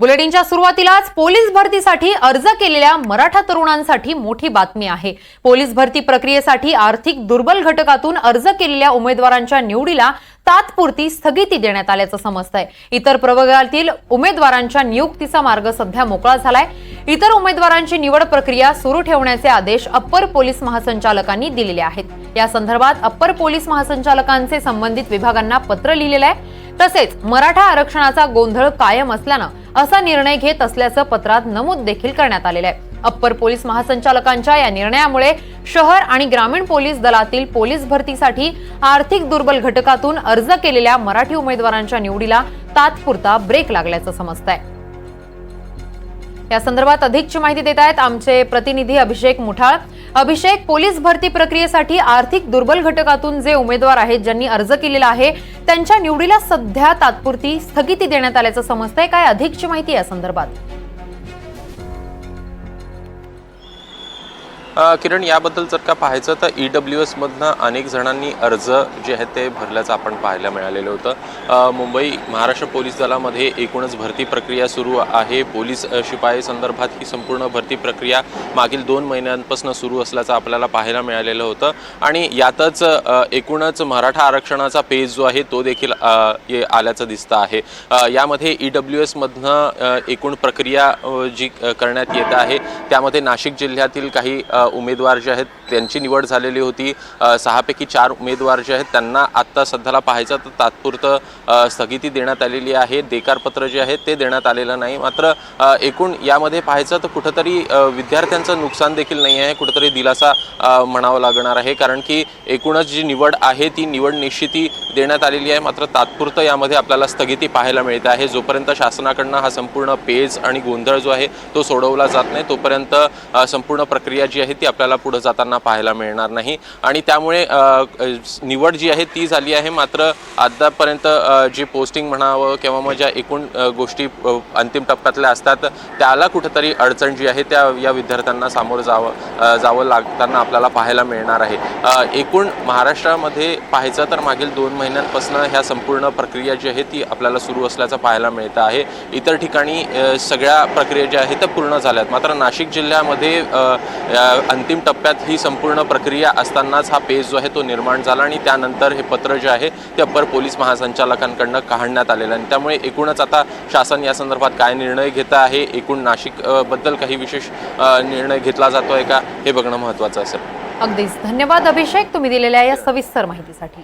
बुलेटिनच्या सुरुवातीलाच पोलीस भरतीसाठी अर्ज केलेल्या मराठा तरुणांसाठी मोठी बातमी आहे. पोलीस भरती प्रक्रियेसाठी आर्थिक दुर्बल घटकातून अर्ज केलेल्या उमेदवारांच्या निवडीला तात्पुरती स्थगिती देण्यात आल्याचं समजतंय. इतर प्रवर्गातील उमेदवारांच्या नियुक्तीचा मार्ग सध्या मोकळा झालाय. इतर उमेदवारांची निवड प्रक्रिया सुरू ठेवण्याचे आदेश अप्पर पोलीस महासंचालकांनी दिलेले आहेत. या संदर्भात अप्पर पोलीस महासंचालकांचे संबंधित विभागांना पत्र लिहिलेलं आहे. तसेच मराठा आरक्षणाचा गोंधळ कायम असल्यानं असा निर्णय घेत असल्याचं पत्रात नमूद देखील करण्यात आलेलं आहे. अप्पर पोलीस महासंचालकांच्या या निर्णयामुळे शहर आणि ग्रामीण पोलीस दलातील पोलीस भरतीसाठी आर्थिक दुर्बल घटकातून अर्ज केलेल्या मराठी उमेदवारांच्या निवडीला तात्पुरता ब्रेक लागल्याचं समजतंय. या संदर्भात अधिकची माहिती देत आहेत आमचे प्रतिनिधी अभिषेक मुठाळ. अभिषेक पोलीस भरती प्रक्रियेसाठी आर्थिक दुर्बल घटकातून जे उमेदवार आहेत ज्यांनी अर्ज केलेला आहे त्यांच्या निवडीला सध्या तात्पुरती स्थगिती देण्यात आल्याचं समजतंय. काय अधिकची माहिती या संदर्भात? किरण याबद्दल जर का पाहायचं तर ई डब्ल्यू एसमधनं अनेक जणांनी अर्ज जे आहेत ते भरल्याचं आपण पाहायला मिळालेलं होतं. मुंबई महाराष्ट्र पोलीस दलामध्ये एकूणच भरती प्रक्रिया सुरू आहे. पोलीस शिपाई संदर्भात ही संपूर्ण भरती प्रक्रिया मागील दोन महिन्यांपासून सुरू असल्याचं आपल्याला पाहायला मिळालेलं होतं. आणि यातच एकूणच मराठा आरक्षणाचा पेज जो आहे तो देखील ये आल्याचं दिसतं आहे. यामध्ये ई डब्ल्यू एसमधनं एकूण प्रक्रिया जी करण्यात येत आहे त्यामध्ये नाशिक जिल्ह्यातील काही उमेदवार जे आहेत त्यांची निवड झालेली होती. सहापैकी चार उमेदवार जे आहेत त्यांना आत्ता सध्याला पाहायचं तर तात्पुरतं स्थगिती देण्यात आलेली आहे. देकारपत्र जे आहे ते देण्यात आलेलं नाही. मात्र एकूण यामध्ये पाहायचं तर कुठंतरी विद्यार्थ्यांचं नुकसान देखील नाही आहे. कुठंतरी दिलासा म्हणावं लागणार आहे. कारण की एकूणच जी निवड आहे ती निवड निश्चिती देण्यात आलेली आहे. मात्र तात्पुरतं यामध्ये आपल्याला स्थगिती पाहायला मिळते आहे. जोपर्यंत शासनाकडनं हा संपूर्ण पेज आणि गोंधळ जो आहे तो सोडवला जात नाही तोपर्यंत संपूर्ण प्रक्रिया जी आहे ती आपल्याला पुढे जाताना पाहायला मिळणार नाही. आणि त्यामुळे निवड जी आहे ती झाली आहे. मात्र आतापर्यंत जी पोस्टिंग म्हणावं किंवा मग ज्या एकूण गोष्टी अंतिम टप्प्यातल्या असतात त्याला कुठंतरी अडचण जी आहे त्या या विद्यार्थ्यांना सामोरं जावं जावं लागताना आपल्याला पाहायला मिळणार आहे. एकूण महाराष्ट्रामध्ये पाहायचं तर मागील दोन महिन्यांपासून ह्या संपूर्ण प्रक्रिया जी आहे ती आपल्याला सुरू असल्याचं पाहायला मिळतं आहे. इतर ठिकाणी सगळ्या प्रक्रिया ज्या आहेत त्या पूर्ण झाल्यात. मात्र नाशिक जिल्ह्यामध्ये अंतिम टप्प्यात ही संपूर्ण प्रक्रिया असतानाच हा पेज जो आहे तो निर्माण झाला आणि त्यानंतर हे पत्र जे आहे ते अप्पर पोलीस महासंचालकांकडनं काढण्यात आलेलं आणि त्यामुळे एकूणच आता शासन या संदर्भात काय निर्णय घेत आहे एकूण नाशिकबद्दल काही विशेष निर्णय घेतला जातोय का हे बघणं महत्त्वाचं असेल. अगदीच. धन्यवाद अभिषेक. तुम्ही दिलेल्या या सविस्तर माहितीसाठी.